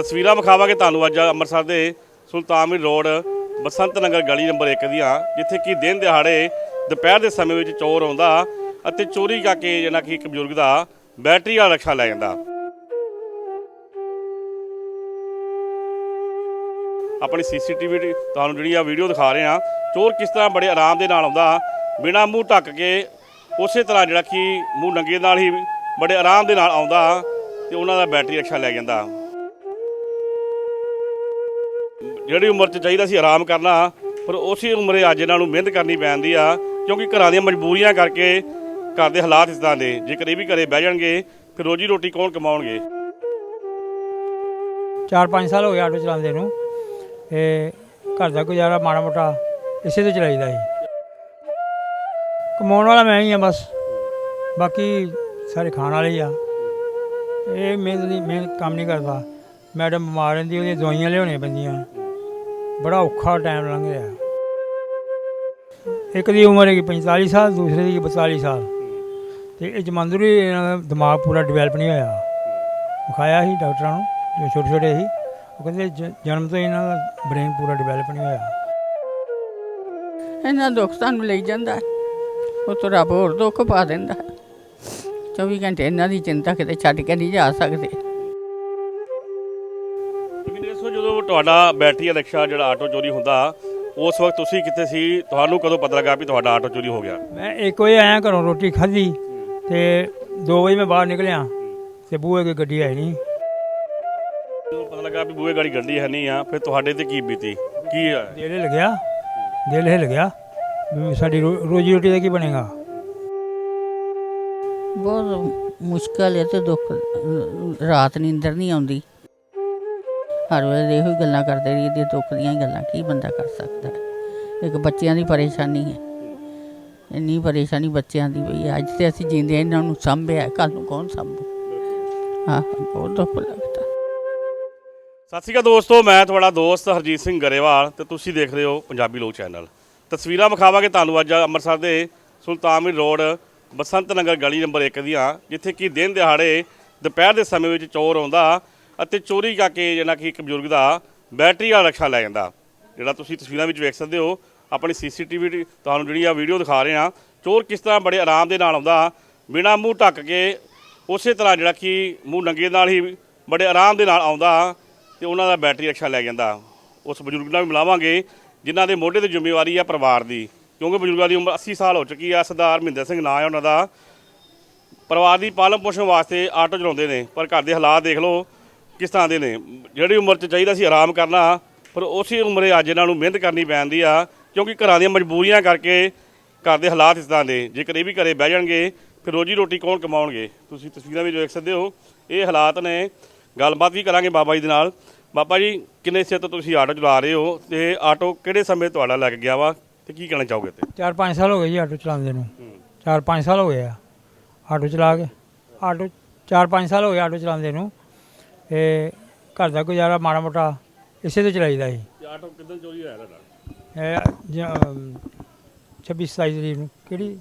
ਤਸਵੀਰਾਂ ਵਿਖਾਵਾਂਗੇ ਤੁਹਾਨੂੰ ਅੱਜ ਅੰਮ੍ਰਿਤਸਰ ਦੇ ਸੁਲਤਾਨਵੀਰ ਰੋਡ ਬਸੰਤ ਨਗਰ ਗਲੀ ਨੰਬਰ 1 ਦੀਆਂ, ਜਿੱਥੇ ਕਿ ਦਿਨ ਦਿਹਾੜੇ, ਦੁਪਹਿਰ ਦੇ ਸਮੇਂ ਵਿੱਚ ਚੋਰ ਆਉਂਦਾ ਅਤੇ ਚੋਰੀ ਕਰਕੇ ਜਿਹੜਾ ਕਿ ਇੱਕ ਬਜ਼ੁਰਗ ਦਾ ਬੈਟਰੀ ਵਾਲਾ ਰਕਸ਼ਾ ਲੈ ਜਾਂਦਾ। ਆਪਣੀ ਸੀਸੀਟੀਵੀ ਤੁਹਾਨੂੰ ਜਿਹੜੀ ਆ ਵੀਡੀਓ ਦਿਖਾ ਰਹੇ ਆ ਚੋਰ ਕਿਸ ਤਰ੍ਹਾਂ ਬੜੇ ਆਰਾਮ ਦੇ ਨਾਲ ਆਉਂਦਾ, ਬਿਨਾ ਮੂੰਹ ਢੱਕ ਕੇ, ਉਸੇ ਤਰ੍ਹਾਂ ਜਿਹੜਾ ਕਿ ਮੂੰਹ ਨੰਗੇ ਨਾਲ ਹੀ ਬੜੇ ਆਰਾਮ ਦੇ ਨਾਲ ਆਉਂਦਾ ਤੇ ਉਹਨਾਂ ਦਾ ਬੈਟਰੀ ਰਕਸ਼ਾ ਲੈ ਜਾਂਦਾ। ਜਿਹੜੀ ਉਮਰ 'ਚ ਚਾਹੀਦਾ ਸੀ ਆਰਾਮ ਕਰਨਾ, ਪਰ ਉਸੇ ਉਮਰੇ ਅੱਜ ਇਹਨਾਂ ਨੂੰ ਮਿਹਨਤ ਕਰਨੀ ਪੈਂਦੀ ਆ, ਕਿਉਂਕਿ ਘਰਾਂ ਦੀਆਂ ਮਜਬੂਰੀਆਂ ਕਰਕੇ ਘਰ ਦੇ ਹਾਲਾਤ ਇਸ ਤਰ੍ਹਾਂ ਦੇ। ਜੇਕਰ ਇਹ ਵੀ ਘਰੇ ਬਹਿ ਜਾਣਗੇ, ਫਿਰ ਰੋਜੀ ਰੋਟੀ ਕੌਣ ਕਮਾਉਣਗੇ? 4-5 ਸਾਲ ਹੋ ਗਏ ਆਟੋ ਚਲਾਉਂਦੇ ਨੂੰ। ਤੇ ਘਰ ਦਾ ਗੁਜ਼ਾਰਾ ਮਾੜਾ ਮੋਟਾ ਇਸੇ ਤੇ ਚਲਾਈਦਾ ਸੀ। ਕਮਾਉਣ ਵਾਲਾ ਮੈਂ ਹੀ ਆ ਬਸ। ਬਾਕੀ ਸਾਰੇ ਖਾਣ ਵਾਲੇ ਹੀ ਆ। ਇਹ ਮਿਹਨਤ ਨਹੀਂ ਮਿਹਨਤ ਕੰਮ ਨਹੀਂ ਕਰਦਾ। ਮੈਡਮ ਬਿਮਾਰ ਰਹਿੰਦੀ, ਉਹਦੀਆਂ ਦਵਾਈਆਂ ਲਿਆਉਣੀਆਂ ਪੈਂਦੀਆਂ। ਬੜਾ ਔਖਾ ਟਾਈਮ ਲੰਘ ਰਿਹਾ ਇੱਕ ਦੀ ਉਮਰ ਹੈਗੀ 45 ਸਾਲ, ਦੂਸਰੇ ਦੀ 42 ਸਾਲ। ਤੇ ਇਹ ਜਮਾਂਦਰੂ ਇਹਨਾਂ ਦਾ ਦਿਮਾਗ ਪੂਰਾ ਡਿਵੈਲਪ ਨਹੀਂ ਹੋਇਆ। ਵਿਖਾਇਆ ਸੀ ਡਾਕਟਰਾਂ ਨੂੰ, ਜੋ ਛੋਟੇ ਛੋਟੇ ਸੀ। ਉਹ ਕਹਿੰਦੇ ਜ- ਜਨਮ ਤੋਂ ਹੀ ਇਹਨਾਂ ਦਾ ਬ੍ਰੇਨ ਪੂਰਾ ਡਿਵੈਲਪ ਨਹੀਂ ਹੋਇਆ। ਇਹਨਾਂ ਦੁੱਖ ਸਾਨੂੰ ਲਈ ਜਾਂਦਾ ਉਹ ਤੋਂ ਰੱਬ ਹੋਰ ਦੁੱਖ ਪਾ ਦਿੰਦਾ ਹੈ। 24 ਘੰਟੇ ਇਹਨਾਂ ਦੀ ਚਿੰਤਾ ਕਿਤੇ ਛੱਡ ਕੇ ਨਹੀਂ ਜਾ ਸਕਦੇ। ਤੁਹਾਡਾ ਬੈਟਰੀ ਰਿਕਸ਼ਾ ਜਿਹੜਾ ਆਟੋ ਚੋਰੀ ਹੁੰਦਾ ਉਸ ਵਕਤ ਤੁਸੀਂ ਕਿੱਥੇ ਸੀ? ਤੁਹਾਨੂੰ ਕਦੋਂ ਪਤਾ ਲੱਗਾ ਵੀ ਤੁਹਾਡਾ ਆਟੋ ਚੋਰੀ ਹੋ ਗਿਆ? ਮੈਂ ਇੱਕ ਵਜੇ ਆਇਆ ਘਰੋਂ ਰੋਟੀ ਖਾਧੀ ਤੇ 2 ਵਜੇ ਮੈਂ ਬਾਹਰ ਨਿਕਲਿਆ ਤੇ ਬੂਹੇ ਕੋਈ ਗੱਡੀ ਆਈ ਨਹੀਂ। ਜਦੋਂ ਪਤਾ ਲੱਗਾ ਵੀ ਬੂਹੇ ਗਾੜੀ ਗੱਡੀ ਹੈ ਨਹੀਂ ਆ ਫਿਰ ਤੁਹਾਡੇ ਤੇ ਕੀ ਬੀਤੀ? ਕੀ ਹੈ ਦਿਲ ਹਿੱਲ ਗਿਆ ਦਿਲ ਹਿੱਲ ਗਿਆ ਵੀ ਸਾਡੀ ਰੋ- ਰੋਜੀ ਰੋਟੀ ਦਾ ਕੀ ਬਣੇਗਾ? ਬਹੁਤ ਮੁਸ਼ਕਲ ਹੈ ਤੇ ਦੁੱਖ ਰਾਤ ਨੀਂਦਰ ਨਹੀਂ ਆਉਂਦੀ। ਹਰ ਵੇਲੇ ਇਹੋ ਹੀ ਗੱਲਾਂ ਕਰਦੇ ਰਹੀਏ ਦੁੱਖ ਦੀਆਂ ਹੀ ਗੱਲਾਂ ਕੀ ਬੰਦਾ ਕਰ ਸਕਦਾ? ਹੈ। ਇੱਕ ਬੱਚਿਆਂ ਦੀ ਪਰੇਸ਼ਾਨੀ ਹੈ। ਇੰਨੀ ਪਰੇਸ਼ਾਨੀ ਬੱਚਿਆਂ ਦੀ ਵੀ ਅੱਜ ਤੇ ਅਸੀਂ ਜਿੰਦੇ ਹਾਂ, ਇਹਨਾਂ ਨੂੰ ਸੰਭਿਆ ਕੱਲ ਨੂੰ ਕੌਣ ਸੰਭੂ? ਹਾਂ ਬਹੁਤ ਦੁੱਖ ਲੱਗਦਾ। ਸਤਿ ਸ਼੍ਰੀ ਅਕਾਲ ਦੋਸਤੋ ਮੈਂ ਤੁਹਾਡਾ ਦੋਸਤ ਹਰਜੀਤ ਸਿੰਘ ਗਰੇਵਾਲ ਤੇ ਤੁਸੀਂ ਦੇਖ ਰਹੇ ਹੋ ਪੰਜਾਬੀ ਲੋਕ ਚੈਨਲ। ਤਸਵੀਰਾਂ ਵਿਖਾਵਾਂਗੇ ਤੁਹਾਨੂੰ ਅੱਜ ਅੰਮ੍ਰਿਤਸਰ ਦੇ ਸੁਲਤਾਨਪੁਰ ਰੋਡ ਬਸੰਤ ਨਗਰ ਗਲੀ ਨੰਬਰ 1 ਦੀਆਂ ਜਿੱਥੇ ਕਿ ਦਿਨ ਦਿਹਾੜੇ ਦੁਪਹਿਰ ਦੇ ਸਮੇਂ ਵਿੱਚ ਚੋਰ ਆਉਂਦਾ। ਅਤੇ ਚੋਰੀ ਕਰਕੇ ਜਿਹੜਾ ਕਿ ਇੱਕ ਬਜ਼ੁਰਗ ਦਾ ਬੈਟਰੀ ਵਾਲਾ ਰਕਸ਼ਾ ਲੈ ਜਾਂਦਾ। ਜਿਹੜਾ ਤੁਸੀਂ ਤਸਵੀਰਾਂ ਵਿੱਚ ਵੇਖ ਸਕਦੇ ਹੋ, ਆਪਣੀ ਸੀਸੀਟੀਵੀ ਤੁਹਾਨੂੰ ਜਿਹੜੀ ਆ ਵੀਡੀਓ ਦਿਖਾ ਰਹੇ ਆ ਚੋਰ ਕਿਸ ਤਰ੍ਹਾਂ ਬੜੇ ਆਰਾਮ ਦੇ ਨਾਲ ਆਉਂਦਾ, ਬਿਨਾ ਮੂੰਹ ਢੱਕ ਕੇ ਉਸੇ ਤਰ੍ਹਾਂ ਜਿਹੜਾ ਕਿ ਮੂੰਹ ਨੰਗੇ ਨਾਲ ਹੀ ਬੜੇ ਆਰਾਮ ਦੇ ਨਾਲ ਆਉਂਦਾ ਤੇ ਉਹਨਾਂ ਦਾ ਬੈਟਰੀ ਰਕਸ਼ਾ ਲੈ ਜਾਂਦਾ। ਉਸ ਬਜ਼ੁਰਗ ਨਾਲ ਵੀ ਮਿਲਾਵਾਂਗੇ, ਜਿਨ੍ਹਾਂ ਦੇ ਮੋਢੇ ਤੇ ਜ਼ਿੰਮੇਵਾਰੀ ਆ ਪਰਿਵਾਰ ਦੀ। ਕਿਉਂਕਿ ਬਜ਼ੁਰਗਾਂ ਦੀ ਉਮਰ 80 ਸਾਲ ਹੋ ਚੁੱਕੀ ਆ, ਸਰਦਾਰ ਮਹਿੰਦਰ ਸਿੰਘ ਨਾਂ ਹੈ ਉਹਨਾਂ ਦਾ। ਪਰਿਵਾਰ ਦੀ ਪਾਲਣ ਪੋਸ਼ਣ ਵਾਸਤੇ ਆਟੋ ਚਲਾਉਂਦੇ ਨੇ, ਪਰ ਘਰ ਦੇ ਹਾਲਾਤ ਦੇਖ ਲਓ ਕਿਸ ਤਰ੍ਹਾਂ ਦੇ ਨੇ? ਜਿਹੜੀ ਉਮਰ 'ਚ ਚਾਹੀਦਾ ਸੀ ਆਰਾਮ ਕਰਨਾ, ਪਰ ਉਸੇ ਉਮਰੇ ਅੱਜ ਇਹਨਾਂ ਨੂੰ ਮਿਹਨਤ ਕਰਨੀ ਪੈਂਦੀ ਆ, ਕਿਉਂਕਿ ਘਰਾਂ ਦੀਆਂ ਮਜਬੂਰੀਆਂ ਕਰਕੇ ਘਰ ਦੇ ਹਾਲਾਤ ਇਸ ਤਰ੍ਹਾਂ ਦੇ। ਜੇਕਰ ਇਹ ਵੀ ਘਰੇ ਬਹਿ ਜਾਣਗੇ, ਫਿਰ ਰੋਜੀ ਰੋਟੀ ਕੌਣ ਕਮਾਉਣਗੇ? ਤੁਸੀਂ ਤਸਵੀਰਾਂ ਵੀ ਵੇਖ ਸਕਦੇ ਹੋ। ਇਹ ਹਾਲਾਤ ਨੇ। ਗੱਲਬਾਤ ਵੀ ਕਰਾਂਗੇ ਬਾਬਾ ਜੀ ਦੇ ਨਾਲ। ਬਾਬਾ ਜੀ, ਕਿੰਨੇ ਸਿਰ ਤੋਂ ਤੁਸੀਂ ਆਟੋ ਚਲਾ ਰਹੇ ਹੋ ਤੇ ਆਟੋ ਕਿਹੜੇ ਸਮੇਂ ਤੁਹਾਡਾ ਲੱਗ ਗਿਆ ਵਾ ਤੇ ਕੀ ਕਹਿਣਾ ਚਾਹੋਗੇ ਤੇ 4-5 ਸਾਲ ਹੋ ਗਏ ਜੀ ਆਟੋ ਚਲਾਉਂਦੇ ਨੂੰ। 4-5 ਸਾਲ ਹੋ ਗਏ ਆ ਆਟੋ ਚਲਾ ਕੇ। ਆਟੋ 4-5 ਸਾਲ ਹੋ ਗਏ ਆਟੋ ਚਲਾਉਂਦੇ ਨੂੰ। ਤੇ ਘਰ ਦਾ ਗੁਜ਼ਾਰਾ ਮਾੜਾ ਮੋਟਾ ਇਸੇ ਤੇ ਚਲਾਈਦਾ ਸੀ। ਆਟੋ ਕਿਦਾਂ ਚੋਰੀ ਹੋਇਆ ਤੁਹਾਡਾ? ਇਹ ਜ- ਅਮ 26 27 ਤਰੀਕ ਨੂੰ ਕਿਹੜੀ?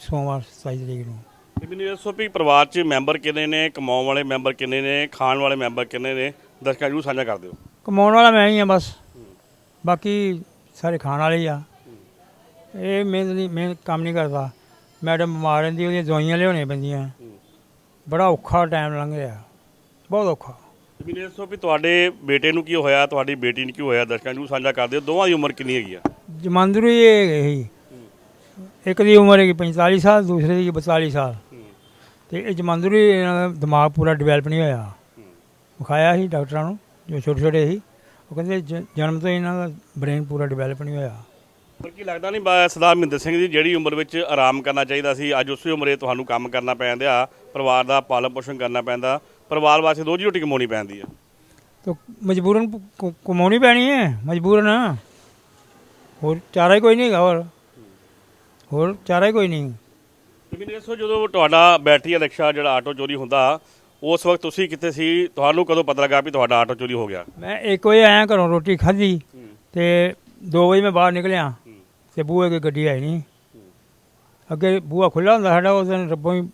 ਸੋਮਵਾਰ 27 ਤਰੀਕ ਨੂੰ। ਤੇ ਮੈਨੂੰ ਇਹ ਦੱਸੋ ਵੀ ਪਰਿਵਾਰ 'ਚ ਮੈਂਬਰ ਕਿੰਨੇ ਨੇ ਕਮਾਉਣ ਵਾਲੇ ਮੈਂਬਰ ਕਿੰਨੇ ਨੇ ਖਾਣ ਵਾਲੇ ਮੈਂਬਰ ਕਿੰਨੇ ਨੇ ਦਰਸ਼ਕਾਂ ਨੂੰ ਸਾਂਝਾ ਕਰ ਦਿਓ। ਕਮਾਉਣ ਵਾਲਾ ਮੈਂ ਹੀ ਆ ਬਸ। ਬਾਕੀ ਸਾਰੇ ਖਾਣ ਵਾਲੇ ਹੀ ਆ। ਇਹ ਮਿਹਨਤ ਨਹੀਂ ਮਿਹਨਤ ਕੰਮ ਨਹੀਂ ਕਰਦਾ। ਮੈਡਮ ਬਿਮਾਰ ਰਹਿੰਦੀ ਉਹਦੀਆਂ ਦਵਾਈਆਂ ਲਿਆਉਣੀਆਂ ਪੈਂਦੀਆਂ। ਬੜਾ ਔਖਾ ਟਾਈਮ ਲੰਘ ਰਿਹਾ। ਬਹੁਤ ਔਖਾ। ਤੇ ਮੈਨੂੰ ਇਹ ਦੱਸੋ ਵੀ ਤੁਹਾਡੇ ਬੇਟੇ ਨੂੰ ਕੀ ਹੋਇਆ? ਤੁਹਾਡੀ ਬੇਟੀ ਨੂੰ ਕੀ ਹੋਇਆ? ਦਰਸ਼ਕਾਂ ਨੂੰ ਸਾਂਝਾ ਕਰ ਦਿਓ। ਦੋਵਾਂ ਦੀ ਉਮਰ ਕਿੰਨੀ ਹੈਗੀ ਆ? ਜਮਾਂਦਰੂ ਇਹ ਹੈਗੇ ਇੱਕ ਦੀ ਉਮਰ ਹੈਗੀ 45 ਸਾਲ ਦੂਸਰੇ ਦੀ 42 ਸਾਲ। ਤੇ ਇਹ ਜਮਾਂਦਰੂ ਇਹਨਾਂ ਦਾ ਦਿਮਾਗ ਪੂਰਾ ਡਿਵੈਲਪ ਨਹੀਂ ਹੋਇਆ। ਵਿਖਾਇਆ ਸੀ ਡਾਕਟਰਾਂ ਨੂੰ ਜੋ ਛੋਟੇ ਛੋਟੇ ਸੀ। ਉਹ ਕਹਿੰਦੇ ਜ- ਜਨਮ ਤੋਂ ਹੀ ਇਹਨਾਂ ਦਾ ਬ੍ਰੇਨ ਪੂਰਾ ਡਿਵੈਲਪ ਨਹੀਂ ਹੋਇਆ। ਪਰ ਕੀ ਲੱਗਦਾ ਨਹੀਂ ਬਾ- ਸਰਦਾਰ ਮਹਿੰਦਰ ਸਿੰਘ ਜੀ ਜਿਹੜੀ ਉਮਰ ਵਿੱਚ ਆਰਾਮ ਕਰਨਾ ਚਾਹੀਦਾ ਸੀ ਅੱਜ ਉਸੇ ਉਮਰੇ ਤੁਹਾਨੂੰ ਕੰਮ ਕਰਨਾ ਪੈਂਦਾ ਪਰਿਵਾਰ ਦਾ ਪਾਲਣ ਪੋਸ਼ਣ ਕਰਨਾ ਪੈਂਦਾ। ਪਰਿਵਾਰ ਵਾਸਤੇ ਰੋਜੀ ਰੋਟੀ ਕਮਾਉਣੀ ਪੈਂਦੀ ਆ। ਤਾਂ ਮਜਬੂਰਨ ਕਮਾਉਣੀ ਪੈਣੀ ਹੈ ਮਜਬੂਰਨ। ਹੋਰ ਚਾਰਾ ਹੀ ਕੋਈ ਨਹੀਂ ਹੈਗਾ ਹੋਰ। ਹੋਰ ਚਾਰਾ ਹੀ ਕੋਈ ਨਹੀਂ। ਤੇ ਮੈਨੂੰ ਦੱਸੋ ਜਦੋਂ ਤੁਹਾਡਾ ਬੈਟਰੀ ਰਿਕਸ਼ਾ ਜਿਹੜਾ ਆਟੋ ਚੋਰੀ ਹੁੰਦਾ ਉਸ ਵਕਤ ਤੁਸੀਂ ਕਿੱਥੇ ਸੀ? ਤੁਹਾਨੂੰ ਕਦੋਂ ਪਤਾ ਲੱਗਾ ਵੀ ਤੁਹਾਡਾ ਆਟੋ ਚੋਰੀ ਹੋ ਗਿਆ? ਮੈਂ ਇੱਕ ਵਜੇ ਆਇਆ ਘਰੋਂ ਰੋਟੀ ਖਾਧੀ ਤੇ 2 ਵਜੇ ਮੈਂ ਬਾਹਰ ਨਿਕਲਿਆ ਤੇ ਬੂਹੇ ਕੋਈ ਗੱਡੀ ਆਈ ਨਹੀਂ। ਅੱਗੇ ਬੂਹਾ ਖੁੱਲਾ ਹੁੰਦਾ ਸਾਡਾ ਉਸ ਦਿਨ ਰੱਬੋਂ ਹੀ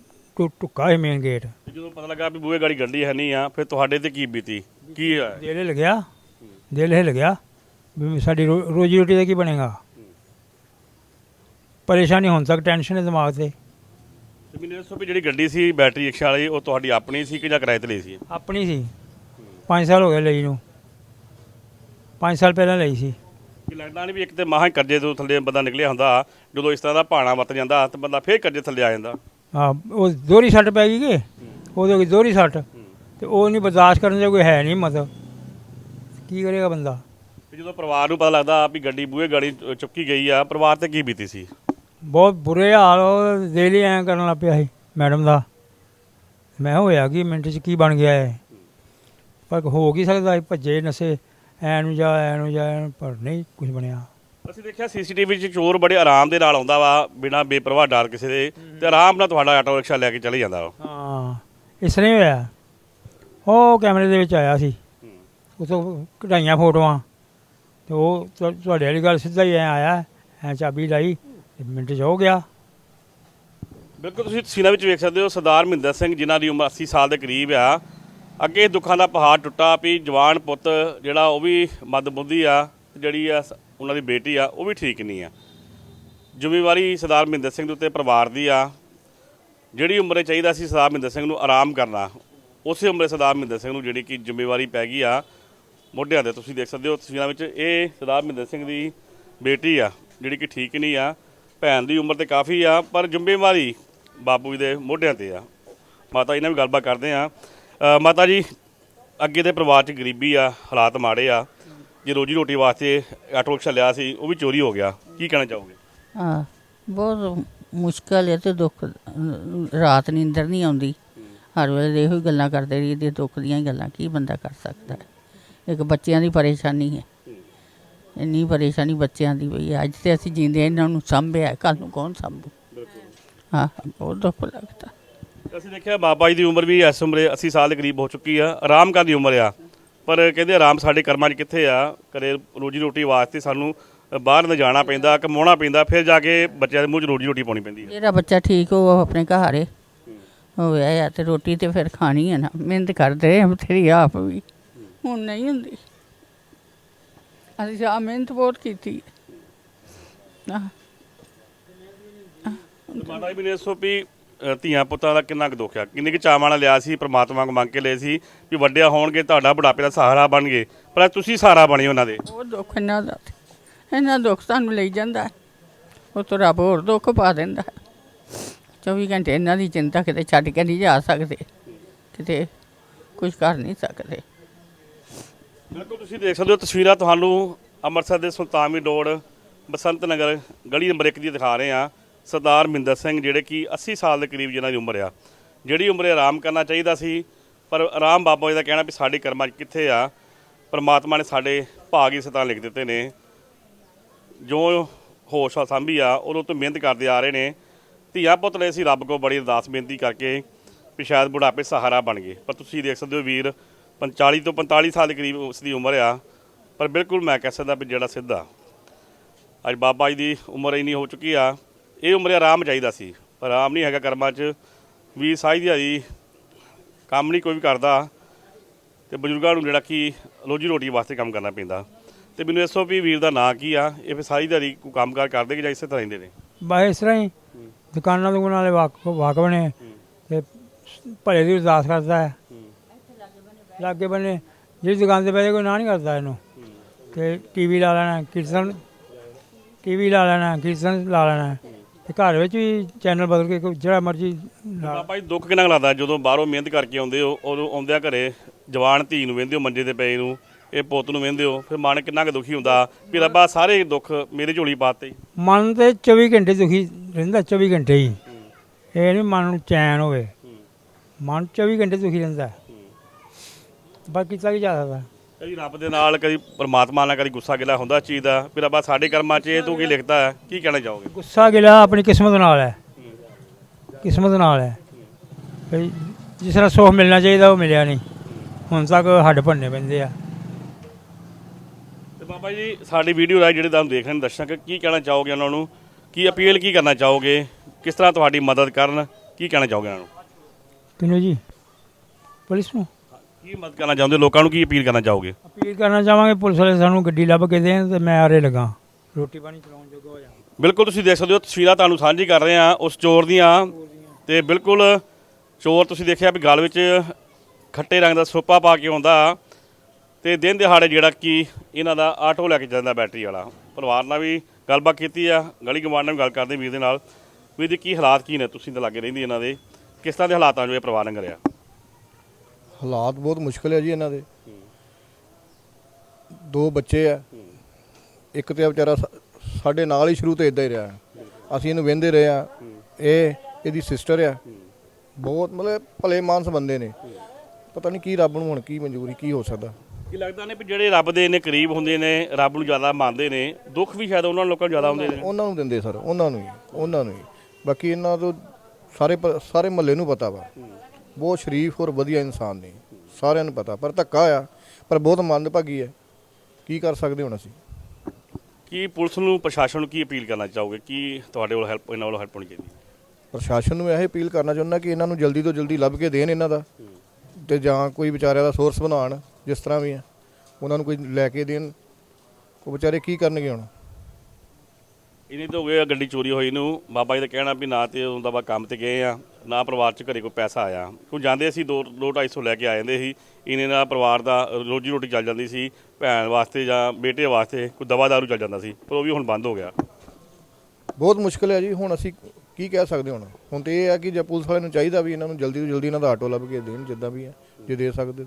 ਟੁੱਕਾ ਹੈ ਮੇਨ ਗੇਟ ਜਦੋਂ ਪਤਾ ਲੱਗਾ ਵੀ ਬੂਹੇ ਗਾੜੀ ਗੱਡੀ ਹੈ ਨਹੀਂ ਆ ਫਿਰ ਤੁਹਾਡੇ ਤੇ ਕੀ ਬੀਤੀ? ਕੀ ਹੋਇਆ? ਦਿਲ ਹਿੱਲ ਗਿਆ। ਦਿਲ ਹਿੱਲ ਗਿਆ ਵੀ ਸਾਡੀ ਰੋ- ਰੋਜੀ ਰੋਟੀ ਦਾ ਕੀ ਬਣੇਗਾ? ਪਰੇਸ਼ਾਨੀ ਹੋਣ ਤੱਕ ਟੈਨਸ਼ਨ ਹੈ ਦਿਮਾਗ ਤੇ। ਤੇ ਮੈਨੂੰ ਦੱਸੋ ਵੀ ਜਿਹੜੀ ਗੱਡੀ ਸੀ ਬੈਟਰੀ ਰਿਕਸ਼ਾ ਵਾਲੀ ਉਹ ਤੁਹਾਡੀ ਆਪਣੀ ਸੀ ਕਿ ਜਾਂ ਕਿਰਾਏ ਤੇ ਲਈ ਸੀ? ਆਪਣੀ ਸੀ। 5 ਸਾਲ ਹੋ ਗਏ ਲਈ ਨੂੰ। 5 ਸਾਲ ਪਹਿਲਾਂ ਲਈ ਸੀ। ਕਿ ਲੱਗਦਾ ਨਹੀਂ ਵੀ ਇੱਕ ਤੇ ਮਹਾਂ ਕਰਜ਼ੇ ਤੋਂ ਥੱਲੇ ਬੰਦਾ ਨਿਕਲਿਆ ਹੁੰਦਾ ਜਦੋਂ ਇਸ ਤਰ੍ਹਾਂ ਦਾ ਭਾਣਾ ਵੱਤ ਜਾਂਦਾ ਤਾਂ ਬੰਦਾ ਫੇਰ ਕਰਜ਼ੇ ਥੱਲੇ ਆ ਜਾਂਦਾ? ਹਾਂ ਉਹ ਦੋਹਰੀ ਸੱਟ ਪੈ ਗਈ ਕਿ? ਉਹਦੇ ਕੋਈ ਦੋਹਰੀ ਸੱਟ। ਤੇ ਉਹ ਨਹੀਂ ਬਰਦਾਸ਼ਤ ਕਰਨ ਦਾ ਕੋਈ ਹੈ ਨਹੀਂ ਮਤਲਬ। ਕੀ ਕਰੇਗਾ ਬੰਦਾ? ਤੇ ਜਦੋਂ ਪਰਿਵਾਰ ਨੂੰ ਪਤਾ ਲੱਗਦਾ ਵੀ ਗੱਡੀ ਬੂਹੇ ਗਾੜੀ ਚੁੱਕੀ ਗਈ ਆ ਪਰਿਵਾਰ ਤੇ ਕੀ ਬੀਤੀ ਸੀ? ਬਹੁਤ ਬੁਰੇ ਹਾਲ ਉਹ ਦਿਲ ਐਂ ਕਰਨ ਲੱਗ ਪਿਆ ਸੀ ਮੈਡਮ ਦਾ। ਮੈਂ ਹੋਇਆ ਕਿ ਮਿੰਟ 'ਚ ਕੀ ਬਣ ਗਿਆ ਹੈ ਪਰ ਹੋ ਕੀ ਸਕਦਾ ਸੀ, ਭੱਜੇ ਨਸੇ ਐ ਨੂੰ ਜਾ ਐ ਨੂੰ ਜਾ ਐਂ ਨੂੰ, ਪਰ ਨਹੀਂ ਕੁਝ ਬਣਿਆ। ਅਸੀਂ ਦੇਖਿਆ ਸੀਸੀਟੀਵੀ 'ਚ ਚੋਰ ਬੜੇ ਆਰਾਮ ਦੇ ਨਾਲ ਆਉਂਦਾ ਵਾ ਬਿਨਾਂ ਬੇਪਰਵਾਹ ਡਰ ਕਿਸੇ ਦੇ ਤੇ ਆਰਾਮ ਨਾਲ ਤੁਹਾਡਾ ਆਟੋ ਰਿਕਸ਼ਾ ਲੈ ਕੇ ਚਲੇ ਜਾਂਦਾ ਵਾ। ਹਾਂ ਇਸ ਤਰ੍ਹਾਂ ਹੀ ਹੋਇਆ। ਉਹ ਕੈਮਰੇ ਦੇ ਵਿੱਚ ਆਇਆ ਸੀ। ਉਤੋਂ ਕਢਾਈਆਂ ਫੋਟੋਆਂ। ਤੇ ਉਹ ਤੁਹਾ- ਤੁਹਾਡੇ ਵਾਲੀ ਗੱਲ ਸਿੱਧਾ ਹੀ ਐ ਆਇਆ। ਐ ਚਾਬੀ ਲਾਈ ਤੇ ਮਿੰਟ 'ਚ ਹੋ ਗਿਆ। ਬਿਲਕੁਲ ਤੁਸੀਂ ਤਸਵੀਰਾਂ ਵਿੱਚ ਵੇਖ ਸਕਦੇ ਹੋ ਸਰਦਾਰ ਮਹਿੰਦਰ ਸਿੰਘ ਜਿਨ੍ਹਾਂ ਦੀ ਉਮਰ 80 ਸਾਲ ਦੇ ਕਰੀਬ ਆ। ਅੱਗੇ ਦੁੱਖਾਂ ਦਾ ਪਹਾੜ ਟੁੱਟਾ ਵੀ ਜਵਾਨ ਪੁੱਤ ਜਿਹੜਾ ਉਹ ਵੀ ਮੱਦਬੁੱਧੀ ਆ ਤੇ ਜਿਹੜੀ ਆ ਸ- ਉਹਨਾਂ ਦੀ ਬੇਟੀ ਆ ਉਹ ਵੀ ਠੀਕ ਨਹੀਂ ਆ। ਜ਼ਿੰਮੇਵਾਰੀ ਸਰਦਾਰ ਮਹਿੰਦਰ ਸਿੰਘ ਦੇ ਉੱਤੇ ਪਰਿਵਾਰ ਦੀ ਆ। ਜਿਹੜੀ ਉਮਰੇ ਚਾਹੀਦਾ ਸੀ ਸਰਦਾਰ ਮਹਿੰਦਰ ਸਿੰਘ ਨੂੰ ਆਰਾਮ ਕਰਨਾ, ਉਸੇ ਉਮਰੇ ਸਰਦਾਰ ਮਹਿੰਦਰ ਸਿੰਘ ਨੂੰ ਜਿਹੜੀ ਕਿ ਜ਼ਿੰਮੇਵਾਰੀ ਪੈ ਗਈ ਆ, ਮੋਢਿਆਂ ਤੇ ਤੁਸੀਂ ਦੇਖ ਸਕਦੇ ਹੋ ਤਸਵੀਰਾਂ ਵਿੱਚ, ਇਹ ਸਰਦਾਰ ਮਹਿੰਦਰ ਸਿੰਘ ਦੀ ਬੇਟੀ ਆ, ਜਿਹੜੀ ਕਿ ਠੀਕ ਨਹੀਂ ਆ, ਭੈਣ ਦੀ ਉਮਰ ਤੇ ਕਾਫੀ ਆ, ਪਰ ਜ਼ਿੰਮੇਵਾਰੀ ਬਾਪੂ ਜੀ ਦੇ ਮੋਢਿਆਂ ਤੇ ਆ। ਮਾਤਾ ਜੀ ਨਾਲ ਵੀ ਗੱਲਬਾਤ ਕਰਦੇ ਆ। ਮਾਤਾ ਜੀ, ਅੱਗੇ ਦੇ ਪਰਿਵਾਰ 'ਚ ਗਰੀਬੀ ਆ, ਹਾਲਾਤ ਮਾੜੇ ਆ, ਜੇ ਰੋਜੀ ਰੋਟੀ ਵਾਸਤੇ ਆਟੋ ਰਿਕਸ਼ਾ ਲਿਆ ਸੀ, ਉਹ ਵੀ ਚੋਰੀ ਹੋ ਗਿਆ, ਕੀ ਕਹਿਣਾ ਚਾਹੋਗੇ? ਹਾਂ, ਬਹੁਤ ਮੁਸ਼ਕਲ ਹੈ ਤੇ ਦੁੱਖ, ਰਾਤ ਨੀਂਦਰ ਨਹੀਂ ਆਉਂਦੀ। ਹਰ ਵੇਲੇ ਇਹੋ ਹੀ ਗੱਲਾਂ ਕਰਦੇ ਰਹੀਦੇ ਦੁੱਖ ਦੀਆਂ ਹੀ ਗੱਲਾਂ, ਕੀ ਬੰਦਾ ਕਰ ਸਕਦਾ ਹੈ? ਇੱਕ ਬੱਚਿਆਂ ਦੀ ਪਰੇਸ਼ਾਨੀ ਹੈ। ਇੰਨੀ ਪਰੇਸ਼ਾਨੀ ਬੱਚਿਆਂ ਦੀ ਬਈ ਅੱਜ ਤੇ ਅਸੀਂ ਜੀਂਦੇ ਇਹਨਾਂ ਨੂੰ ਸੰਭਿਆ ਕੱਲ ਨੂੰ ਕੌਣ ਸੰਭੂ? ਹਾਂ, ਬਹੁਤ ਦੁੱਖ ਲੱਗਦਾ। ਅਸੀਂ ਦੇਖਿਆ ਬਾਬਾ ਜੀ ਦੀ ਉਮਰ ਵੀ ਇਸ ਉਮਰੇ 80 ਸਾਲ ਦੇ ਕਰੀਬ ਹੋ ਚੁੱਕੀ ਆ। ਆਰਾਮ ਕਰਨ ਦੀ ਉਮਰ ਆ। ਪਰ ਕਹਿੰਦੇ ਆਰਾਮ ਸਾਡੇ ਕਰਮਾਂ 'ਚ ਕਿੱਥੇ ਆ? ਕਰੇ ਰੋਜੀ ਰੋਟੀ ਵਾਸਤੇ ਸਾਨੂੰ ਬਾਹਰ ਨੂੰ ਜਾਣਾ ਪੈਂਦਾ ਕਮਾਉਣਾ ਪੈਂਦਾ ਫਿਰ ਜਾ ਕੇ ਬੱਚਿਆਂ ਦੇ ਮੂੰਹ 'ਚ ਰੋਜੀ ਰੋਟੀ ਪਾਉਣੀ ਪੈਂਦੀ ਹੈ ਜਿਹੜਾ ਬੱਚਾ ਠੀਕ ਹੋ ਉਹ ਆਪਣੇ ਘਰ ਹੈ ਹੋਇਆ ਆ ਤੇ ਰੋਟੀ ਤੇ ਫਿਰ ਖਾਣੀ ਹੈ ਨਾ। ਮਿਹਨਤ ਕਰਦੇ ਹਾਂ ਬਥੇਰੀ ਆਪ ਵੀ। ਹੁਣ ਨਹੀਂ ਹੁੰਦੀ। ਅਸੀਂ ਆ ਮਿਹਨਤ ਬਹੁਤ ਕੀਤੀ ਤੇ ਮਾਤਾ ਵੀ ਅ, ਧੀਆਂ ਪੁੱਤਾਂ ਦਾ ਕਿੰਨਾ ਕੁ ਦੁੱਖ ਆ? ਕਿੰਨੀ ਕੁ ਚਾਵਾਂ ਨਾਲ ਲਿਆ ਸੀ ਪ੍ਰਮਾਤਮਾ ਕੋ ਮੰਗ ਕੇ ਲਏ ਸੀ ਵੀ ਵੱਡਿਆ ਹੋਣਗੇ ਤੁਹਾਡਾ ਬੁਢਾਪੇ ਦਾ ਸਹਾਰਾ ਬਣ ਗਏ। ਪਰ ਤੁਸੀਂ ਸਹਾਰਾ ਬਣੇ ਉਹਨਾਂ ਦੇ। ਬਹੁਤ ਦੁੱਖ ਇਹਨਾਂ ਦਾ। ਇਹਨਾਂ ਦੁੱਖ ਸਾਨੂੰ ਲਈ ਜਾਂਦਾ ਉਹ ਤੋਂ ਰੱਬ ਹੋਰ ਦੁੱਖ ਪਾ ਦਿੰਦਾ ਹੈ। 24 ਘੰਟੇ ਇਹਨਾਂ ਦੀ ਚਿੰਤਾ ਕਿਤੇ ਛੱਡ ਕੇ ਨਹੀਂ ਜਾ ਸਕਦੇ, ਕਿਤੇ ਕੁਝ ਕਰ ਨਹੀਂ ਸਕਦੇ। ਬਿਲਕੁਲ ਤੁਸੀਂ ਦੇਖ ਸਕਦੇ ਹੋ ਤਸਵੀਰਾਂ ਤੁਹਾਨੂੰ ਅੰਮ੍ਰਿਤਸਰ ਦੇ ਸੁਲਤਾਨਵੀ ਰੋਡ, ਬਸੰਤ ਨਗਰ, ਗਲੀ ਨੰਬਰ 1 ਦੀ ਦਿਖਾ ਰਹੇ ਆ ਸਰਦਾਰ ਮਿੰਦਰ ਸਿੰਘ, ਜਿਹੜੇ ਕਿ 80 ਸਾਲ ਦੇ ਕਰੀਬ ਜਿਨ੍ਹਾਂ ਦੀ ਉਮਰ ਆ। ਜਿਹੜੀ ਉਮਰੇ ਆਰਾਮ ਕਰਨਾ ਚਾਹੀਦਾ ਸੀ, ਪਰ ਆਰਾਮ ਬਾਬਾ ਜੀ ਦਾ ਕਹਿਣਾ ਵੀ ਸਾਡੇ ਕਰਮਾਂ 'ਚ ਕਿੱਥੇ ਆ? ਪਰਮਾਤਮਾ ਨੇ ਸਾਡੇ ਭਾਗ ਹੀ ਸਤਾ ਲਿਖ ਦਿੱਤੇ ਨੇ। ਜੋ ਹੋਸ਼ ਆ, ਸਾਂਭੀ ਆ ਉਦੋਂ ਤੋਂ ਮਿਹਨਤ ਕਰਦੇ ਆ ਰਹੇ ਨੇ। ਧੀਆਂ ਪੁੱਤ ਲਈ ਅਸੀਂ ਰੱਬ ਕੋ ਬੜੀ ਅਰਦਾਸ ਬੇਨਤੀ ਕਰਕੇ ਵੀ ਸ਼ਾਇਦ ਬੁਢਾਪੇ ਸਹਾਰਾ ਬਣ ਗਏ। ਪਰ ਤੁਸੀਂ ਦੇਖ ਸਕਦੇ ਹੋ ਵੀਰ 45 ਤੋਂ 45 ਸਾਲ ਦੇ ਕਰੀਬ ਉਸ ਦੀ ਉਮਰ ਆ। ਪਰ ਬਿਲਕੁਲ ਮੈਂ ਕਹਿ ਸਕਦਾ ਵੀ ਜਿਹੜਾ ਸਿੱਧਾ। ਅੱਜ ਬਾਬਾ ਜੀ ਦੀ ਉਮਰ ਇੰਨੀ ਹੋ ਚੁੱਕੀ ਆ, ਇਹ ਉਮਰ ਆਰਾਮ ਚਾਹੀਦਾ ਸੀ। ਪਰ ਆਰਾਮ ਨਹੀਂ ਹੈਗਾ ਕਰਮਾਂ 'ਚ। ਵੀ ਸਾਰੀ ਦਿਹਾੜੀ ਕੰਮ ਨਹੀਂ ਕੋਈ ਵੀ ਕਰਦਾ। ਤੇ ਬਜ਼ੁਰਗਾਂ ਨੂੰ ਜਿਹੜਾ ਕਿ ਰੋਜੀ ਰੋਟੀ ਵਾਸਤੇ ਕੰਮ ਕਰਨਾ ਪੈਂਦਾ। ਤੇ ਮੈਨੂੰ ਦੱਸੋ ਵੀ ਵੀਰ ਦਾ ਨਾਂ ਕੀ ਆ? ਇਹ ਫਿਰ ਸਾਰੀ ਦਿਹਾੜੀ ਕੋਈ ਕੰਮਕਾਰ ਕਰਦੇ ਕਿ ਜਾਂ ਇਸੇ ਤਰ੍ਹਾਂ ਰਹਿੰਦੇ ਨੇ? ਬਸ ਇਸ ਤਰ੍ਹਾਂ ਹੀ। ਦੁਕਾਨਾਂ ਦੁਕਾਨਾਂ ਵਾਲੇ ਵਾਕ ਨੇ ਤੇ ਭਲੇ ਦੀ ਅਰਦਾਸ ਕਰਦਾ ਹੈ। ਲਾਗੇ ਬੰਨੇ। ਜਿਹੜੀ ਦੁਕਾਨ ਤੇ ਬੈਠੇ ਕੋਈ ਨਾ ਨਹੀਂ ਕਰਦਾ ਇਹਨੂੰ। ਤੇ ਟੀਵੀ ਲਾ ਲੈਣਾ ਕੀਰਤਨ ਟੀਵੀ ਲਾ ਲੈਣਾ ਕੀਰਤਨ ਲਾ ਲੈਣਾ। ਤੇ ਘਰ ਵਿੱਚ ਵੀ ਚੈਨਲ ਬਦਲ ਕੇ ਕੋਈ ਜਿਹੜਾ ਮਰਜ਼ੀ ਬਾਬਾ ਜੀ ਦੁੱਖ ਕਿੰਨਾ ਲੱਗਦਾ ਜਦੋਂ ਬਾਹਰੋਂ ਮਿਹਨਤ ਕਰਕੇ ਆਉਂਦੇ ਹੋ ਉਦੋਂ ਆਉਂਦਿਆਂ ਘਰੇ ਜਵਾਨ ਧੀ ਨੂੰ ਵੇਂਦੇ ਹੋ ਮੰਜੇ ਤੇ ਪਏ ਨੂੰ। ਇਹ ਪੁੱਤ ਨੂੰ ਵੇਂਦੇ ਹੋ ਫਿਰ ਮਨ ਕਿੰਨਾ ਕੁ ਦੁਖੀ ਹੁੰਦਾ। ਵੀ ਰੱਬਾ ਸਾਰੇ ਦੁੱਖ ਮੇਰੇ ਝੋਲੀ ਪਾਤੇ ਮਨ ਤੇ 24 ਘੰਟੇ ਦੁਖੀ ਰਹਿੰਦਾ 24 ਘੰਟੇ ਹੀ। ਇਹ ਨਹੀਂ ਮਨ ਨੂੰ ਚੈਨ ਹੋਵੇ। ਮਨ 24 ਘੰਟੇ ਦੁਖੀ ਰਹਿੰਦਾ। ਬਾਕੀ ਤਾਂ ਕੀ ਜਾ ਸਕਦਾ। ਕਦੀ ਰੱਬ ਦੇ ਨਾਲ ਕਦੀ ਪਰਮਾਤਮਾ ਨਾਲ ਕਦੀ ਗੁੱਸਾ ਗਿਲਾ ਹੁੰਦਾ ਚੀਜ਼ ਦਾ। ਵੀ ਰੱਬਾ ਸਾਡੇ ਕਰਮਾਂ 'ਚ ਇਹ ਤੂੰ ਕੀ ਲਿਖਦਾ ਹੈ? ਕੀ ਕਹਿਣਾ ਚਾਹੋਗੇ? ਗੁੱਸਾ ਗਿਲਾ ਆਪਣੀ ਕਿਸਮਤ ਨਾਲ ਹੈ। ਕਿਸਮਤ ਨਾਲ ਹੈ। ਜਿਸ ਤਰ੍ਹਾਂ ਸੁੱਖ ਮਿਲਣਾ ਚਾਹੀਦਾ ਉਹ ਮਿਲਿਆ ਨਹੀਂ। ਹੁਣ ਤੱਕ ਹੱਡ ਭੰਨੇ ਪੈਂਦੇ ਆ। ਬਾਬਾ ਜੀ ਸਾਡੀ ਵੀਡੀਓ ਰਾਈ ਜਿਹੜੇ ਤੁਹਾਨੂੰ ਦੇਖ ਰਹੇ ਨੇ ਦਰਸ਼ਕ ਕੀ ਕਹਿਣਾ ਚਾਹੋਗੇ ਉਹਨਾਂ ਨੂੰ? ਕੀ ਅਪੀਲ ਕੀ ਕਰਨਾ ਚਾਹੋਗੇ? ਕਿਸ ਤਰ੍ਹਾਂ ਤੁਹਾਡੀ ਮਦਦ ਕਰਨ? ਕੀ ਕਹਿਣਾ ਚਾਹੋਗੇ ਉਹਨਾਂ ਨੂੰ? ਕਿਨੂੰ ਜੀ? ਪੁਲਿਸ ਨੂੰ? ਕੀ ਮਦਦ ਕਰਨਾ ਚਾਹੁੰਦੇ ਹੋ? ਲੋਕਾਂ ਨੂੰ ਕੀ ਅਪੀਲ ਕਰਨਾ ਚਾਹੋਗੇ? ਅਪੀਲ ਕਰਨਾ ਚਾਹਾਂਗੇ ਪੁਲਿਸ ਵਾਲੇ ਸਾਨੂੰ ਗੱਡੀ ਲੱਭ ਕੇ ਦੇਣ ਤੇ ਮੈਂ ਆਰੇ ਲਗਾ। ਰੋਟੀ ਪਾਣੀ ਚਲਾਉਣ ਜੋਗਾ ਹੋ ਜਾਵਾਂ। ਬਿਲਕੁਲ ਤੁਸੀਂ ਦੇਖ ਸਕਦੇ ਹੋ ਤਸਵੀਰਾਂ ਤੁਹਾਨੂੰ ਸਾਂਝੀ ਕਰ ਰਹੇ ਹਾਂ ਉਸ ਚੋਰ ਦੀਆਂ। ਤੇ ਬਿਲਕੁਲ ਚੋਰ ਤੁਸੀਂ ਦੇਖਿਆ ਵੀ ਗਲ ਵਿੱਚ ਖੱਟੇ ਰੰਗ ਦਾ ਸੋਪਾ ਪਾ ਕੇ ਆਉਂਦਾ। ਤੇ ਦਿਨ ਦਿਹਾੜੇ ਜਿਹੜਾ ਕਿ ਇਹਨਾਂ ਦਾ ਆਟੋ ਲੈ ਕੇ ਜਾਂਦਾ ਬੈਟਰੀ ਵਾਲਾ। ਪਰਿਵਾਰ ਨਾਲ ਵੀ ਗੱਲਬਾਤ ਕੀਤੀ ਆ, ਗਲੀ ਗਵਾਂਡ ਨਾਲ ਵੀ ਗੱਲ ਕਰਦੇ ਵੀਰ ਦੇ ਨਾਲ। ਵੀਰ ਦੀ ਕੀ ਹਾਲਾਤ ਕੀ ਨੇ? ਤੁਸੀਂ ਤਾਂ ਲਾਗੇ ਰਹਿੰਦੇ ਇਹਨਾਂ ਦੇ। ਕਿਸ ਤਰ੍ਹਾਂ ਦੇ ਹਾਲਾਤਾਂ 'ਚ ਇਹ ਪਰਿਵਾਰ ਲੰਘ ਰਿਹਾ ਹਾਲਾਤ ਬਹੁਤ ਮੁਸ਼ਕਲ ਹੈ ਜੀ ਇਹਨਾਂ ਦੇ। ਦੋ ਬੱਚੇ ਆ। ਇੱਕ ਤੇ ਵਿਚਾਰਾ ਸਾਡੇ ਨਾਲ ਹੀ ਸ਼ੁਰੂ ਤੋਂ ਇਦਾਂ ਹੀ ਰਿਹਾ। ਅਸੀਂ ਇਹਨੂੰ ਵੇਂਦੇ ਰਹੇ ਆ। ਇਹ ਇਹਦੀ ਸਿਸਟਰ ਆ। ਬਹੁਤ ਮਤਲਬ ਭਲੇ ਮਾਨਸ ਬੰਦੇ ਨੇ। ਪਤਾ ਨਹੀਂ ਕੀ ਰੱਬ ਨੂੰ ਹੁਣ ਕੀ ਮਨਜ਼ੂਰੀ, ਕੀ ਹੋ ਸਕਦਾ। ਕੀ ਲੱਗਦਾ ਨੇ ਵੀ ਜਿਹੜੇ ਰੱਬ ਦੇ ਨੇ ਕਰੀਬ ਹੁੰਦੇ ਨੇ ਰੱਬ ਨੂੰ ਜ਼ਿਆਦਾ ਮੰਨਦੇ ਨੇ ਦੁੱਖ ਵੀ ਸ਼ਾਇਦ ਉਹਨਾਂ ਲੋਕਾਂ ਨੂੰ ਜ਼ਿਆਦਾ ਹੁੰਦੇ ਨੇ। ਉਹਨਾਂ ਨੂੰ ਦਿੰਦੇ ਸਰ ਉਹਨਾਂ ਨੂੰ ਹੀ ਉਹਨਾਂ ਨੂੰ ਹੀ। ਬਾਕੀ ਇਹਨਾਂ ਤੋਂ ਸਾਰੇ ਪ- ਸਾਰੇ ਮਹੱਲੇ ਨੂੰ ਪਤਾ ਵਾ। ਬਹੁਤ ਸ਼ਰੀਫ ਔਰ ਵਧੀਆ ਇਨਸਾਨ ਨੇ ਸਾਰਿਆਂ ਨੂੰ ਪਤਾ। ਪਰ ਧੱਕਾ ਆ ਪਰ ਬਹੁਤ ਮੰਦਭਾਗੀ ਹੈ। ਕੀ ਕਰ ਸਕਦੇ ਹੁਣ ਅਸੀਂ? ਕੀ ਪੁਲਿਸ ਨੂੰ ਪ੍ਰਸ਼ਾਸਨ ਨੂੰ ਕੀ ਅਪੀਲ ਕਰਨਾ ਚਾਹੋਗੇ? ਕੀ ਤੁਹਾਡੇ ਕੋਲ ਹੈਲਪ ਇਹਨਾਂ ਵੱਲੋਂ ਹੈਲਪ ਹੋਣੀ ਚਾਹੀਦੀ? ਹੈ ਪ੍ਰਸ਼ਾਸਨ ਨੂੰ ਇਹ ਅਪੀਲ ਕਰਨਾ ਚਾਹੁੰਦਾ ਕਿ ਇਹਨਾਂ ਨੂੰ ਜਲਦੀ ਤੋਂ ਜਲਦੀ ਲੱਭ ਕੇ ਦੇਣ ਇਹਨਾਂ ਦਾ। ਤੇ ਜਾਂ ਕੋਈ ਵਿਚਾਰਿਆਂ ਦਾ ਸੋਰਸ ਬਣਾਉਣ। ਜਿਸ ਤਰ੍ਹਾਂ ਵੀ ਆ ਉਹਨਾਂ ਨੂੰ ਕੋਈ ਲੈ ਕੇ ਦੇਣ ਉਹ ਵਿਚਾਰੇ ਕੀ ਕਰਨਗੇ ਹੁਣ? ਇਹਨੇ ਤਾਂ ਹੋ ਗਿਆ ਗੱਡੀ ਚੋਰੀ ਹੋਈ ਨੂੰ। ਬਾਬਾ ਜੀ ਦਾ ਕਹਿਣਾ ਵੀ ਨਾ ਤੇ ਉਹਦਾ ਬਾ ਕੰਮ ਤੇ ਗਏ ਆ ਨਾ ਪਰਿਵਾਰ ਚ ਘਰੇ ਕੋਈ ਪੈਸਾ ਆਇਆ। ਕਿਉਂ ਜਾਂਦੇ ਸੀ 2 2 250 ਲੈ ਕੇ ਆ ਜਾਂਦੇ ਸੀ। ਇਹਨੇ ਨਾਲ ਪਰਿਵਾਰ ਦਾ ਰੋਜੀ ਰੋਟੀ ਚੱਲ ਜਾਂਦੀ ਸੀ ਭੈਣ ਵਾਸਤੇ ਜਾਂ ਬੇਟੇ ਵਾਸਤੇ ਕੋਈ ਦਵਾ ਦਾਰੂ ਚੱਲ ਜਾਂਦਾ ਸੀ। ਪਰ ਉਹ ਵੀ ਹੁਣ ਬੰਦ ਹੋ ਗਿਆ। ਬਹੁਤ ਮੁਸ਼ਕਲ ਹੈ ਜੀ। ਹੁਣ ਅਸੀਂ ਕੀ ਕਹਿ ਸਕਦੇ ਹੁਣ? ਹੁਣ ਤੇ ਇਹ ਹੈ ਕਿ ਜੇ ਪੁਲਿਸ ਵਾਲਿਆਂ ਨੂੰ ਚਾਹੀਦਾ ਵੀ ਇਹਨਾਂ ਨੂੰ ਜਲਦੀ ਤੋਂ ਜਲਦੀ ਇਹਨਾਂ ਦਾ ਆਟੋ ਲੱਭ ਕੇ ਦੇਣ ਜਿੱਦਾਂ ਵੀ ਹੈ ਜੇ ਦੇ ਸਕਦੇ।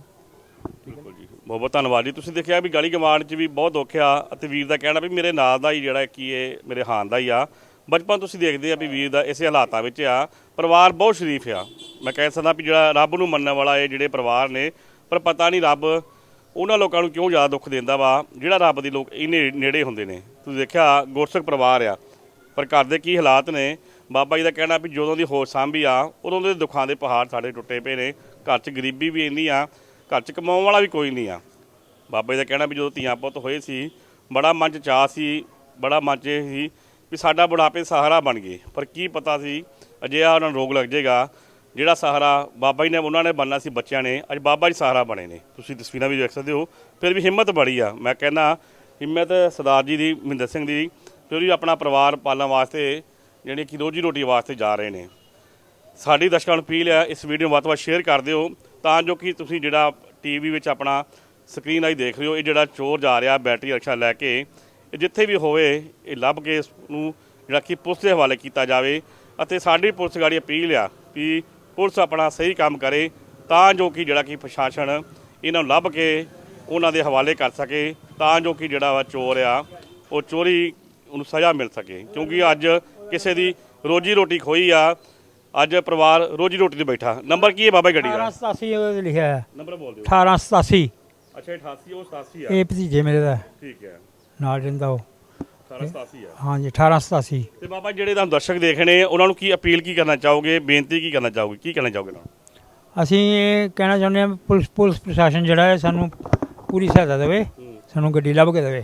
ਬਿਲਕੁਲ ਜੀ। ਬਹੁਤ ਬਹੁਤ ਧੰਨਵਾਦ ਜੀ। ਤੁਸੀਂ ਦੇਖਿਆ ਵੀ ਗਲੀ ਗਵਾਂਡ 'ਚ ਵੀ ਬਹੁਤ ਦੁੱਖ ਆ ਅਤੇ ਵੀਰ ਦਾ ਕਹਿਣਾ ਵੀ ਮੇਰੇ ਨਾਲ ਦਾ ਹੀ ਜਿਹੜਾ ਕੀ ਇਹ ਮੇਰੇ ਹਾਨ ਦਾ ਹੀ ਆ। ਬਚਪਨ ਤੁਸੀਂ ਦੇਖਦੇ ਆ ਵੀ ਵੀਰ ਦਾ ਇਸੇ ਹਾਲਾਤਾਂ ਵਿੱਚ ਆ। ਪਰਿਵਾਰ ਬਹੁਤ ਸ਼ਰੀਫ ਆ। ਮੈਂ ਕਹਿ ਸਕਦਾ ਵੀ ਜਿਹੜਾ ਰੱਬ ਨੂੰ ਮੰਨਣ ਵਾਲਾ ਇਹ ਜਿਹੜੇ ਪਰਿਵਾਰ ਨੇ, ਪਰ ਪਤਾ ਨਹੀਂ ਰੱਬ ਉਹਨਾਂ ਲੋਕਾਂ ਨੂੰ ਕਿਉਂ ਜ਼ਿਆਦਾ ਦੁੱਖ ਦਿੰਦਾ ਵਾ, ਜਿਹੜਾ ਰੱਬ ਦੇ ਲੋਕ ਇਹਨੇ ਨੇੜੇ ਹੁੰਦੇ ਨੇ। ਤੁਸੀਂ ਦੇਖਿਆ ਗੁਰਸਿੱਖ ਪਰਿਵਾਰ ਆ। ਪਰ ਘਰ ਦੇ ਕੀ ਹਾਲਾਤ ਨੇ? ਬਾਬਾ ਜੀ ਦਾ ਕਹਿਣਾ ਵੀ ਜਦੋਂ ਦੀ ਹੋਸ਼ ਸਾਂਭੀ ਆ, ਉਦੋਂ ਦੇ ਦੁੱਖਾਂ ਦੇ ਪਹਾੜ ਸਾਡੇ ਟੁੱਟੇ ਪਏ ਨੇ। ਘਰ 'ਚ ਗਰੀਬੀ ਵੀ ਇੰਨੀ ਆ ਘਰ 'ਚ ਕਮਾਉਣ ਵਾਲਾ ਵੀ ਕੋਈ ਨਹੀਂ ਆ। ਬਾਬਾ ਜੀ ਦਾ ਕਹਿਣਾ ਵੀ ਜਦੋਂ ਧੀਆਂ ਪੁੱਤ ਹੋਏ ਸੀ, ਬੜਾ ਮਨ 'ਚ ਚਾਅ ਸੀ, ਬੜਾ ਮਨ 'ਚ ਇਹ ਸੀ ਵੀ ਸਾਡਾ ਬੁਢਾਪੇ ਸਹਾਰਾ ਬਣ ਗਏ। ਪਰ ਕੀ ਪਤਾ ਸੀ, ਅਜਿਹਾ ਉਹਨਾਂ ਨੂੰ ਰੋਗ ਲੱਗ ਜਾਏਗਾ, ਜਿਹੜਾ ਸਹਾਰਾ ਬਾਬਾ ਜੀ ਨੇ, ਉਹਨਾਂ ਨੇ ਬਣਨਾ ਸੀ ਬੱਚਿਆਂ ਨੇ, ਅੱਜ ਬਾਬਾ ਜੀ ਸਹਾਰਾ ਬਣੇ ਨੇ। ਤੁਸੀਂ ਤਸਵੀਰਾਂ ਵੀ ਦੇਖ ਸਕਦੇ ਹੋ, ਫਿਰ ਵੀ ਹਿੰਮਤ ਬੜੀ ਆ। ਮੈਂ ਕਹਿੰਦਾ, ਹਿੰਮਤ ਸਰਦਾਰ ਜੀ ਦੀ, ਮਹਿੰਦਰ ਸਿੰਘ ਦੀ ਜੋ ਵੀ ਆਪਣਾ ਪਰਿਵਾਰ ਪਾਲਣ ਵਾਸਤੇ ਜਿਹੜੇ ਕਿ ਰੋਜੀ ਰੋਟੀ ਵਾਸਤੇ ਜਾ ਰਹੇ ਨੇ। ਸਾਡੀ ਦਰਸ਼ਕਾਂ ਨੂੰ ਅਪੀਲ ਹੈ ਇਸ ਵੀਡੀਓ ਨੂੰ ਵੱਧ ਤੋਂ ਵੱਧ ਸ਼ੇਅਰ ਕਰ ਦਿਓ। ਤਾਂ ਜੋ ਕਿ ਤੁਸੀਂ ਜਿਹੜਾ ਟੀਵੀ ਵਿੱਚ ਆਪਣਾ ਸਕਰੀਨ ਆਈ ਦੇਖ ਰਹੇ ਹੋ, ਇਹ ਜਿਹੜਾ ਚੋਰ ਜਾ ਰਿਹਾ ਬੈਟਰੀ ਰਿਕਸ਼ਾ ਲੈ ਕੇ, ਇਹ ਜਿੱਥੇ ਵੀ ਹੋਵੇ, ਇਹ ਲੱਭ ਕੇ ਇਸ ਨੂੰ ਜਿਹੜਾ ਕਿ ਪੁਲਿਸ ਦੇ ਹਵਾਲੇ ਕੀਤਾ ਜਾਵੇ ਅਤੇ ਸਾਡੀ ਪੁਲਿਸ ਗਾੜੀ ਅਪੀਲ ਆ ਕਿ ਪੁਲਿਸ ਆਪਣਾ ਸਹੀ ਕੰਮ ਕਰੇ ਤਾਂ ਜੋ ਕਿ ਜਿਹੜਾ ਕਿ ਪ੍ਰਸ਼ਾਸਨ ਇਹਨਾਂ ਨੂੰ ਲੱਭ ਕੇ ਉਹਨਾਂ ਦੇ ਹਵਾਲੇ ਕਰ ਸਕੇ, ਤਾਂ ਜੋ ਕਿ ਜਿਹੜਾ ਵਾ ਚੋਰ ਆ, ਉਹ ਚੋਰੀ ਉਹਨੂੰ ਸਜ਼ਾ ਮਿਲ ਸਕੇ। ਕਿਉਂਕਿ ਅੱਜ ਕਿਸੇ ਦੀ ਰੋਜੀ ਰੋਟੀ ਖੋਈ ਆ ਅੱਜ ਪਰਿਵਾਰ ਰੋਜੀ ਰੋਟੀ ਤੇ ਬੈਠਾ। ਨੰਬਰ ਕੀ ਹੈ ਬਾਬਾ ਜੀ ਗੱਡੀ ਦਾ? 1887 ਉਹਦੇ ਲਿਖਿਆ ਹੈ। ਨੰਬਰ ਬੋਲ ਦਿਓ। 1887 ਅੱਛਾ 88 ਉਹ 87 ਆ। ਇਹ ਭਤੀਜੇ ਮੇਰੇ ਦਾ। ਠੀਕ ਹੈ। ਨਾਲ ਰਹਿੰਦਾ ਉਹ। 1887 ਆ। ਹਾਂਜੀ 1887 ਤੇ ਬਾਬਾ ਜਿਹੜੇ ਤੁਹਾਨੂੰ ਦਰਸ਼ਕ ਦੇਖਣੇ ਉਹਨਾਂ ਨੂੰ ਕੀ ਅਪੀਲ ਕੀ ਕਰਨਾ ਚਾਹੋਗੇ? ਬੇਨਤੀ ਕੀ ਕਰਨਾ ਚਾਹੋਗੇ? ਕੀ ਕਹਿਣਾ ਚਾਹੋਗੇ ਉਹਨਾਂ ਨੂੰ? ਅਸੀਂ ਇਹ ਕਹਿਣਾ ਚਾਹੁੰਦੇ ਹਾਂ ਵੀ ਪੁਲਿਸ ਪੁਲਿਸ ਪ੍ਰਸ਼ਾਸਨ ਜਿਹੜਾ ਹੈ ਸਾਨੂੰ ਪੂਰੀ ਸਹਾਇਤਾ ਦੇਵੇ ਸਾਨੂੰ ਗੱਡੀ ਲੱਭ ਕੇ ਦੇਵੇ।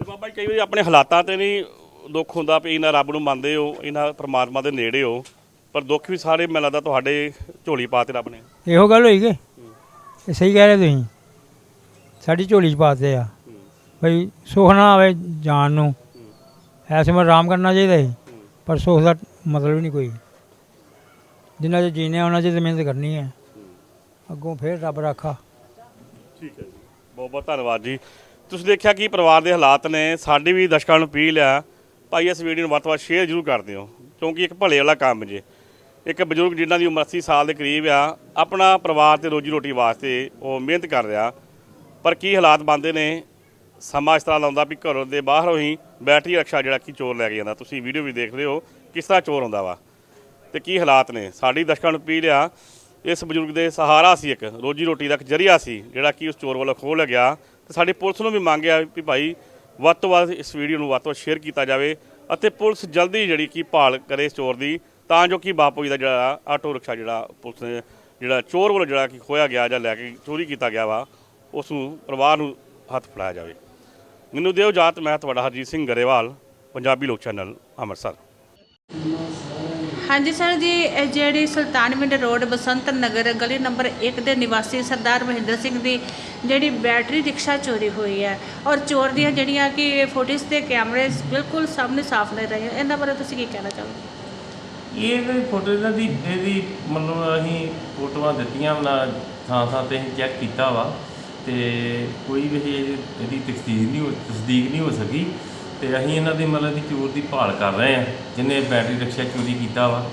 ਤੇ ਬਾਬਾ ਜੀ ਕਈ ਵਾਰੀ ਆਪਣੇ ਹਾਲਾਤਾਂ ਤੇ ਨਹੀਂ ਦੁੱਖ ਹੁੰਦਾ ਵੀ ਇਹਨਾਂ ਰੱਬ ਨੂੰ ਮੰਨਦੇ ਹੋ ਇਹਨਾਂ ਪਰਮਾਤਮਾ ਦੇ ਨੇੜੇ ਹੋ ਪਰ ਦੁੱਖ ਵੀ ਸਾਰੇ ਮੈਨੂੰ ਲੱਗਦਾ ਤੁਹਾਡੇ ਝੋਲੀ ਪਾਤੇ ਰੱਬ ਨੇ। ਇਹੋ ਗੱਲ ਹੋਈ ਕਿ? ਇਹ ਸਹੀ ਕਹਿ ਰਹੇ ਤੁਸੀਂ। ਸਾਡੀ ਝੋਲੀ 'ਚ ਪਾਤੇ ਆ। ਬਈ ਸੁੱਖ ਨਾ ਆਵੇ ਜਾਣ ਨੂੰ। ਐਸੇ ਮਰ ਆਰਾਮ ਕਰਨਾ ਚਾਹੀਦਾ ਸੀ ਪਰ ਸੁੱਖ ਦਾ ਮਤਲਬ ਹੀ ਨਹੀਂ ਕੋਈ। ਜਿੰਨਾ ਚਿਰ ਜੀਨੇ ਉਹਨਾਂ ਤਾਂ ਮਿਹਨਤ ਕਰਨੀ ਹੈ। ਅੱਗੋਂ ਫੇਰ ਰੱਬ ਰਾਖਾ। ਠੀਕ ਹੈ ਜੀ। ਬਹੁਤ ਬਹੁਤ ਧੰਨਵਾਦ ਜੀ। ਤੁਸੀਂ ਦੇਖਿਆ ਕਿ ਪਰਿਵਾਰ ਦੇ ਹਾਲਾਤ ਨੇ ਸਾਡੀ ਵੀ ਦਰਸ਼ਕਾਂ ਨੂੰ ਅਪੀਲ ਆ ਭਾਈ, ਇਸ ਵੀਡੀਓ ਨੂੰ ਵੱਧ ਤੋਂ ਵੱਧ ਸ਼ੇਅਰ ਜ਼ਰੂਰ ਕਰ ਦਿਓ, ਕਿਉਂਕਿ ਇੱਕ ਭਲੇ ਵਾਲਾ ਕੰਮ ਜੇ। ਇੱਕ ਬਜ਼ੁਰਗ ਜਿਨ੍ਹਾਂ ਦੀ ਉਮਰ 80 ਸਾਲ ਦੇ ਕਰੀਬ ਆ, ਆਪਣਾ ਪਰਿਵਾਰ ਤੇ ਰੋਜੀ ਰੋਟੀ ਵਾਸਤੇ ਉਹ ਮਿਹਨਤ ਕਰ ਰਿਹਾ। ਪਰ ਕੀ ਹਾਲਾਤ ਬਣਦੇ ਨੇ? ਸਮਾਂ ਇਸ ਤਰ੍ਹਾਂ ਲਾਉਂਦਾ ਵੀ ਘਰੋਂ ਦੇ ਬਾਹਰੋਂ ਹੀ ਬੈਟਰੀ ਰਕਸ਼ਾ ਜਿਹੜਾ ਕਿ ਚੋਰ ਲੈ ਕੇ ਜਾਂਦਾ। ਤੁਸੀਂ ਵੀਡੀਓ ਵੀ ਦੇਖ ਰਹੇ ਹੋ, ਕਿਸ ਤਰ੍ਹਾਂ ਚੋਰ ਹੁੰਦਾ ਵਾ। ਤੇ ਕੀ ਹਾਲਾਤ ਨੇ? ਸਾਡੀ ਦਰਸ਼ਕਾਂ ਨੂੰ ਅਪੀਲ ਆ, ਇਸ ਬਜ਼ੁਰਗ ਦੇ ਸਹਾਰਾ ਸੀ ਇੱਕ, ਰੋਜੀ ਰੋਟੀ ਦਾ ਇੱਕ ਜਰੀਆ ਸੀ, ਜਿਹੜਾ ਕਿ ਉਸ ਚੋਰ ਵੱਲੋਂ ਖੋਹ ਲਿਆ ਗਿਆ। ਤੇ ਸਾਡੀ ਪੁਲਿਸ ਨੂੰ ਵੀ ਮੰਗਿਆ ਵੀ ਭਾਈ ਵੱਧ ਤੋਂ ਵੱਧ ਇਸ ਵੀਡੀਓ ਨੂੰ ਵੱਧ ਤੋਂ ਵੱਧ ਸ਼ੇਅਰ ਕੀਤਾ ਜਾਵੇ ਅਤੇ ਪੁਲਿਸ ਜਲਦੀ ਜਿਹੜੀ ਕਿ ਭਾਲ ਕਰੇ ਚੋਰ ਦੀ, ਤਾਂ ਜੋ ਕਿ ਬਾਪੂ ਜੀ ਦਾ ਜਿਹੜਾ ਆਟੋ ਰਿਕਸ਼ਾ ਜਿਹੜਾ ਪੁਲਿਸ ਨੇ ਜਿਹੜਾ ਚੋਰ ਵੱਲੋਂ ਜਿਹੜਾ ਕਿ ਖੋਇਆ ਗਿਆ ਜਾਂ ਲੈ ਕੇ ਚੋਰੀ ਕੀਤਾ ਗਿਆ ਵਾ, ਉਸ ਨੂੰ ਪਰਿਵਾਰ ਨੂੰ ਹੱਥ ਫੜਾਇਆ ਜਾਵੇ। ਮੈਨੂੰ ਦਿਓ ਜਾਤ ਮੈਂ ਤੁਹਾਡਾ ਹਰਜੀਤ ਸਿੰਘ ਗਰੇਵਾਲ, ਪੰਜਾਬੀ ਲੋਕ ਚੈਨਲ, ਅੰਮ੍ਰਿਤਸਰ। ਹਾਂਜੀ ਸਰ ਜੀ, ਇਹ ਜਿਹੜੀ ਸੁਲਤਾਨ ਮਿੰਟ ਰੋਡ ਬਸੰਤ ਨਗਰ ਗਲੀ ਨੰਬਰ 1 ਦੇ ਨਿਵਾਸੀ ਸਰਦਾਰ ਮਹਿੰਦਰ ਸਿੰਘ ਦੀ ਜਿਹੜੀ ਬੈਟਰੀ ਰਿਕਸ਼ਾ ਚੋਰੀ ਹੋਈ ਹੈ ਔਰ ਚੋਰ ਦੀਆਂ ਜਿਹੜੀਆਂ ਕਿ ਫੋਟੋਜ ਤੇ ਕੈਮਰੇ ਬਿਲਕੁਲ ਸਾਹਮਣੇ ਸਾਫ਼ ਨਹੀਂ ਰਹੇ, ਇਹਨਾਂ ਬਾਰੇ ਤੁਸੀਂ ਕੀ ਕਹਿਣਾ ਚਾਹੋਗੇ? ਇਹ ਜਿਹੜੀ ਫੋਟੋ ਇਹਨਾਂ ਦੀ, ਇਹਦੀ ਮਤਲਬ ਅਸੀਂ ਫੋਟੋਆਂ ਦਿੱਤੀਆਂ ਨਾ ਥਾਂ ਥਾਂ ਤੇ ਅਸੀਂ ਚੈੱਕ ਕੀਤਾ ਵਾ ਤੇ ਕੋਈ ਵੀ ਇਹ- ਇਹਦੀ ਤਸਦੀਕ ਨਹੀਂ ਹੋ, ਤਸਦੀਕ ਨਹੀਂ ਹੋ ਸਕੀ। ਤੇ ਅਸੀਂ ਇਹਨਾਂ ਦੀ ਮਤਲਬ ਦੀ ਚੋਰ ਦੀ ਭਾਲ ਕਰ ਰਹੇ ਹਾਂ ਜਿਹਨੇ ਬੈਟਰੀ ਰਿਕਸ਼ਾ ਚੋਰੀ ਕੀਤਾ ਵਾ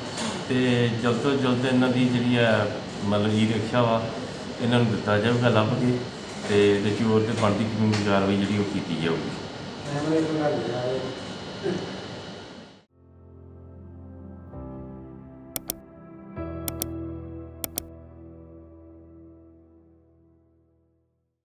ਤੇ ਜਲਦ ਤੋਂ ਜਲਦ ਇਹਨਾਂ ਦੀ ਜਿਹੜੀ ਆ ਮਤਲਬ ਈ ਰਿਕਸ਼ਾ ਵਾ, ਇਹਨਾਂ ਨੂੰ ਦਿੱਤਾ ਜਾਊਗਾ ਲੱਭ ਕੇ ਤੇ ਇਹਦੇ ਚੋਰ ਤੇ ਬਣਦੀ ਕਾਨੂੰਨੀ ਕਾਰਵਾਈ ਜਿਹੜੀ ਉਹ ਕੀਤੀ ਜਾਊਗੀ।